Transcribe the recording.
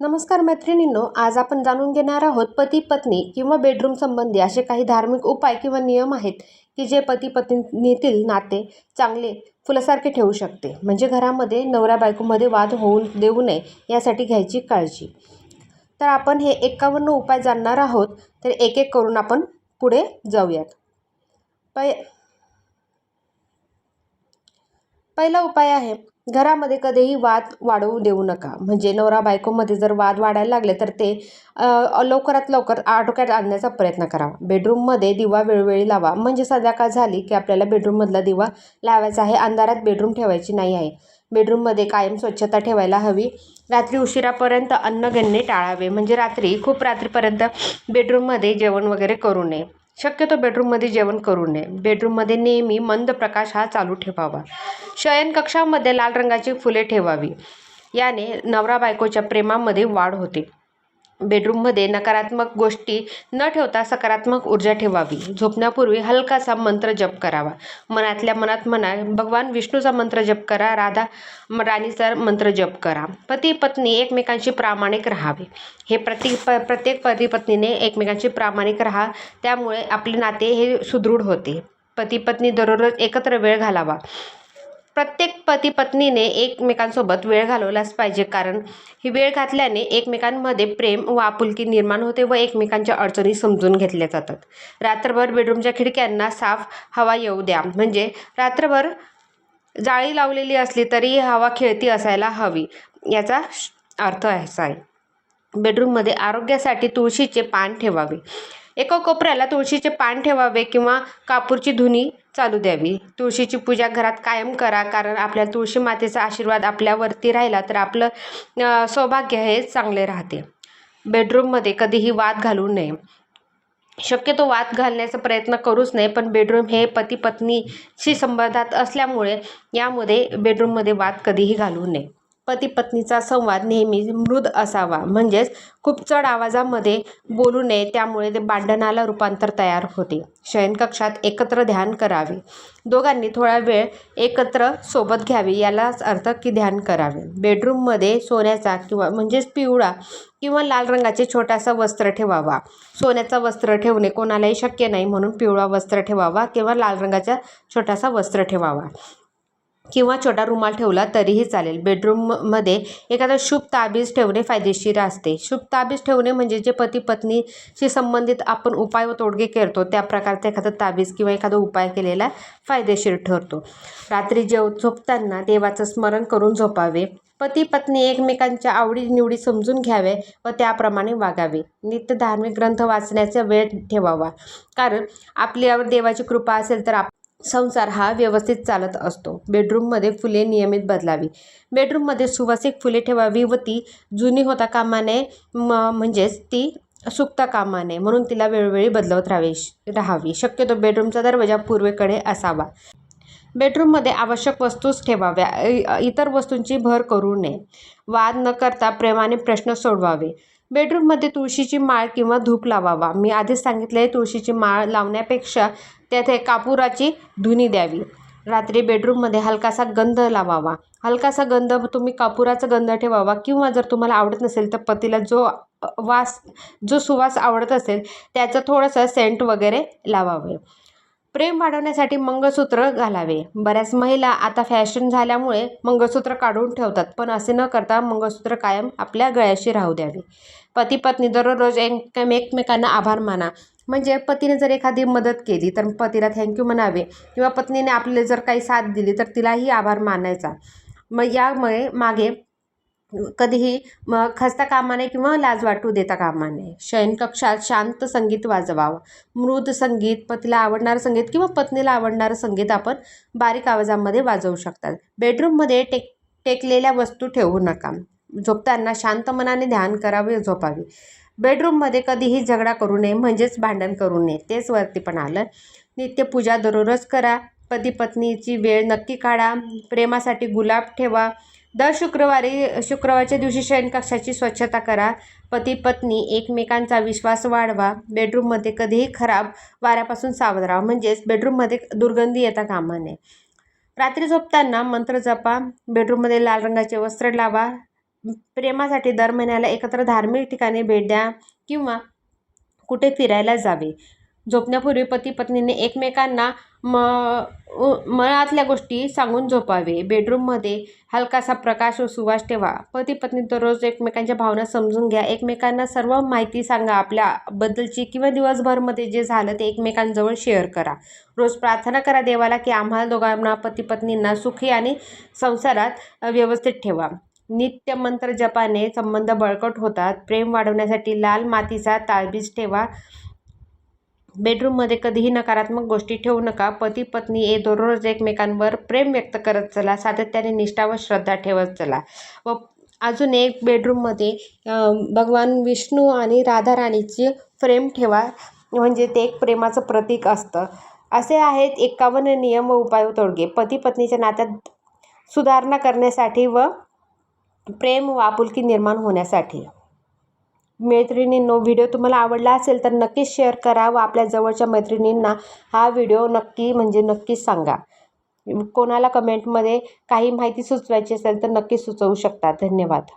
नमस्कार मैत्रिणींनो आज आपण जाणून घेणार आहोत पती पत्नी किंवा बेडरूम संबंधी असे काही धार्मिक उपाय किंवा नियम आहेत की जे पती पत्नीतील नाते चांगले फुलासारखे ठेवू शकते. म्हणजे घरामध्ये नवरा बायकोमध्ये वाद होऊ देऊ नये यासाठी घ्यायची काळजी. तर आपण हे एकावन्न उपाय जाणणार आहोत तर एक एक करून आपण पुढे जाऊयात. पै पहिला उपाय आहे घरामध्ये कधीही वाद वाढवू देऊ नका. म्हणजे नवरा बायकोमध्ये जर वाद वाढायला लागले तर ते लवकरात लवकर आटोक्यात आणण्याचा प्रयत्न करावा. बेडरूममध्ये दिवा वेळोवेळी लावा. म्हणजे संध्याकाळ झाली की आपल्याला बेडरूममधला दिवा लावायचा आहे? अंधारात बेडरूम ठेवायची नाही आहे. बेडरूममध्ये कायम स्वच्छता ठेवायला हवी. रात्री उशिरापर्यंत अन्न घेणे टाळावे. म्हणजे रात्री खूप रात्रीपर्यंत बेडरूममध्ये जेवण वगैरे करू नये. शक्यतो बेडरूममध्ये जेवण करू नये. बेडरूममध्ये नेहमी मंद प्रकाश हा चालू ठेवावा. शयनकक्षामध्ये लाल रंगाची फुले ठेवावी. याने नवरा बायकोच्या प्रेमामध्ये वाढ होते. बेडरूममध्ये नकारात्मक गोष्टी न ठेवता सकारात्मक ऊर्जा ठेवावी. झोपण्यापूर्वी हलकासा मंत्र जप करावा. मनातल्या मनात म्हणा भगवान विष्णूचा मंत्र जप करा राधा राणीचा मंत्र जप करा. पती पत्नी एकमेकांशी प्रामाणिक राहावे. हे प्रति प प्रत्येक पती पत्नीने एकमेकांशी प्रामाणिक राहा त्यामुळे आपले नाते हे सुदृढ होते. पती पत्नी दररोज एकत्र वेळ घालावा. प्रत्येक पती पत्नीने एकमेकांसोबत वेळ घालवलाच पाहिजे. कारण ही वेळ घातल्याने एकमेकांमध्ये प्रेम व आपुलकी निर्माण होते व एकमेकांच्या अडचणी समजून घेतल्या जातात. रात्रभर बेडरूमच्या खिडक्यांना साफ हवा येऊ द्या. म्हणजे रात्रभर जाळी लावलेली असली तरी हवा खेळती असायला हवी. याचा श- अर्थ असा आहे. बेडरूममध्ये आरोग्यासाठी तुळशीचे पान ठेवावे. एका कोपऱ्याला तुळशीचे पान ठेवावे किंवा कापूरची धुनी चालू द्यावी. तुळशीची पूजा घरात कायम करा कारण आपल्या तुळशी मातेचा आशीर्वाद आपल्यावरती राहिला तर आपलं सौभाग्य हे चांगले राहते. बेडरूममध्ये कधीही वाद घालू नये. शक्यतो वाद घालण्याचा प्रयत्न करूच नाही पण बेडरूम हे पती पत्नीशी संबंधात असल्यामुळे यामध्ये बेडरूममध्ये वाद कधीही घालू नये. पती पत्नीचा संवाद नेहमी मृद असावा. म्हणजेच खूप चढ आवाजामध्ये बोलू नये त्यामुळे ते भांडणाला रूपांतर तयार होते. शयनकक्षात एकत्र ध्यान करावे. दोघांनी थोडा वेळ एकत्र सोबत घ्यावी यालाच अर्थ की ध्यान करावे. बेडरूममध्ये सोन्याचा किंवा म्हणजेच पिवळा किंवा लाल रंगाचे छोटासा वस्त्र ठेवावा. सोन्याचा वस्त्र ठेवणे कोणालाही शक्य नाही म्हणून पिवळा वस्त्र ठेवावा किंवा लाल रंगाचा छोटासा वस्त्र ठेवावा. किंवा छोटा रुमाल ठेवला तरीही चालेल. बेडरूममध्ये एखादा शुभ ताबीज ठेवणे फायदेशीर असते. शुभ ताबीज ठेवणे म्हणजे जे पती पत्नीशी संबंधित आपण उपाय व तोडगे करतो त्या प्रकारचा एखादा ताबीज किंवा एखादा उपाय केलेला फायदेशीर ठरतो. रात्री जेव झोपताना देवाचं स्मरण करून झोपावे. पती पत्नी एकमेकांच्या आवडीनिवडी समजून घ्यावे व त्याप्रमाणे वागावे. नित्य धार्मिक ग्रंथ वाचण्याचा वेळ ठेवावा. कारण आपल्यावर देवाची कृपा असेल तर आप संसार हा व्यवस्थित चालत असतो. बेडरूममध्ये फुले नियमित बदलावी. बेडरूममध्ये सुवासिक फुले ठेवावी व ती जुनी होता कामा नये म म्हणजेच ती सुकता कामा नये म्हणून तिला वेळोवेळी बदलवत राहावी राहावी. शक्यतो बेडरूमचा दरवाजा पूर्वेकडे असावा. बेडरूममध्ये आवश्यक वस्तूच ठेवाव्या. इतर वस्तूंची भर करू नये. वाद न करता प्रेमाने प्रश्न सोडवावे. बेडरूममध्ये तुळशीची माळ किंवा धूप लावावा. मी आधीच सांगितले तुळशीची माळ लावण्यापेक्षा त्याथे कापुराची धुनी द्यावी. रात्री बेडरूममध्ये हलकासा गंध लावावा. हलकासा गंध तुम्ही कापुराचा गंध ठेवावा किंवा जर तुम्हाला आवडत नसेल तर पतीला जो वास जो सुवास आवडत असेल त्याचं थोडंसं सेंट वगैरे लावावे. प्रेम वाढवण्यासाठी मंगळसूत्र घालावे. बऱ्याच महिला आता फॅशन झाल्यामुळे मंगळसूत्र काढून ठेवतात पण असे न करता मंगळसूत्र कायम आपल्या गळ्याशी राहू द्यावे. पती पत्नी दररोज एक एकमेकांना आभार माना. म्हणजे पतीने जर एखादी मदत केली तर पतीला थँक्यू म्हणावे. किंवा पत्नीने आपले जर काही साथ दिली तर तिलाही आभार मानायचा. मग यामुळे मागे कधीही म खस्ता कामा नये किंवा लाज वाटू देता कामा नये. शयनकक्षात शांत संगीत वाजवावं. मृद संगीत पतीला आवडणारं संगीत किंवा पत्नीला आवडणारं संगीत आपण बारीक आवाजामध्ये वाजवू शकतात बेडरूममध्ये टेक टेकलेल्या वस्तू ठेवू नका. झोपताना शांत मनाने ध्यान करावे झोपावे. बेडरूममध्ये कधीही झगडा करू नये म्हणजेच भांडण करू नये. तेच वरती पण आलं. नित्यपूजा दररोज करा. पती पत्नीची वेळ नक्की काढा. प्रेमासाठी गुलाब ठेवा. दर शुक्रवारी शुक्रवारच्या दिवशी शयनकक्षाची स्वच्छता करा. पती पत्नी एकमेकांचा विश्वास वाढवा. बेडरूममध्ये कधीही खराब वाऱ्यापासून सावध राहा. म्हणजेच बेडरूममध्ये दुर्गंधी येता कामा नये. रात्री झोपताना मंत्र जपा. बेडरूममध्ये लाल रंगाचे वस्त्र लावा. प्रेमासाठी दर महिन्याला एकत्र धार्मिक ठिकाणी भेट द्या किंवा कुठे फिरायला जावे. झोपण्यापूर्वी पती पत्नीने एकमेकांना म मनातल्या गोष्टी सांगून झोपावे. बेडरूममध्ये हलकासा प्रकाश व सुवास ठेवा. पती पत्नी दररोज एकमेकांच्या भावना समजून घ्या. एकमेकांना सर्व माहिती सांगा. आपल्याबद्दलची किंवा दिवसभरमध्ये जे झालं ते एकमेकांजवळ शेअर करा. रोज प्रार्थना करा देवाला की आम्हाला दोघांना पती पत्नींना सुखी आणि संसारात व्यवस्थित ठेवा. नित्य मंत्र जपाने संबंध बळकट होतात. प्रेम वाढवण्यासाठी लाल मातीचा तालबीज ठेवा. बेडरूममध्ये कधीही नकारात्मक गोष्टी ठेवू नका. पती पत्नी हे दररोज एकमेकांवर प्रेम व्यक्त करत चला. सातत्याने निष्ठा व श्रद्धा ठेवत चला. व अजून एक बेडरूममध्ये भगवान विष्णू आणि राधा राणीची फ्रेम ठेवा. म्हणजे ते एक प्रेमाचं प्रतीक असतं. असे आहेत एकावन्न नियम व उपाय तोडगे. पती पत्नीच्या नात्यात सुधारणा करण्यासाठी व प्रेम व आपुलकी निर्माण होण्यासाठी. मैत्रिणींनो व्हिडिओ तुम्हाला आवडला असेल तर नक्कीच शेअर करा व आपल्या जवळच्या मैत्रिणींना हा व्हिडिओ नक्की म्हणजे नक्कीच सांगा. कोणाला कमेंटमध्ये काही माहिती सुचवायची असेल तर नक्की सुचवू शकता. धन्यवाद.